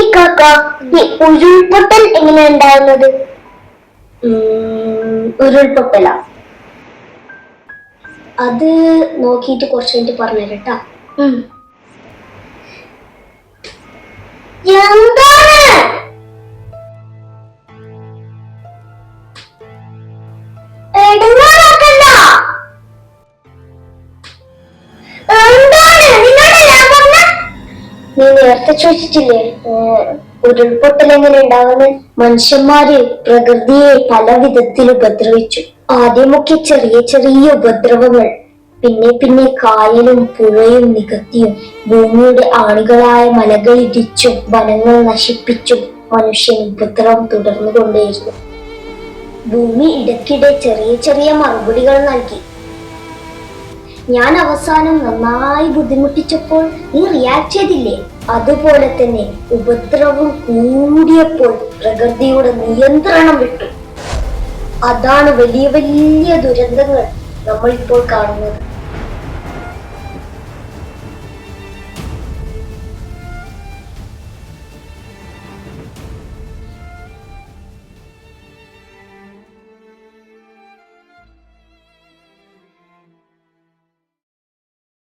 ഇക്കാക്ക ഈ ഉരുൾപൊട്ടൽ എങ്ങനെ ഉണ്ടാവുന്നത്? ഉരുൾപൊട്ടല. അത് നോക്കിയിട്ട് കുറച്ച് പറഞ്ഞു പറഞ്ഞു നീ നേരത്തെ ചോദിച്ചിട്ടില്ലേ ഉരുൾപൊട്ടൽ എങ്ങനെ ഉണ്ടാവുന്നു മനുഷ്യന്മാര് പ്രകൃതിയെ പല വിധത്തിൽ ഉപദ്രവിച്ചു. ആദ്യമൊക്കെ ചെറിയ ചെറിയ ഉപദ്രവങ്ങൾ പിന്നെ പിന്നെ കായലും പുഴയും നികത്തിയും ഭൂമിയുടെ ആണികളായ മലകൾ ഇടിച്ചും വനങ്ങൾ നശിപ്പിച്ചും മനുഷ്യൻ ഉപദ്രവം തുടർന്നുകൊണ്ടേയിരുന്നു. ഭൂമി ഇടയ്ക്കിടെ ചെറിയ ചെറിയ മറുപടികൾ നൽകി. ഞാൻ അവസാനം നന്നായി ബുദ്ധിമുട്ടിച്ചപ്പോൾ നീ റിയാക്ട് ചെയ്തില്ലേ? അതുപോലെ തന്നെ ഉപദ്രവം കൂടിയപ്പോൾ പ്രകൃതിയുടെ നിയന്ത്രണം വിട്ടു. അതാണ് വലിയ വലിയ ദുരന്തങ്ങൾ നമ്മൾ ഇപ്പോൾ കാണുന്നത്.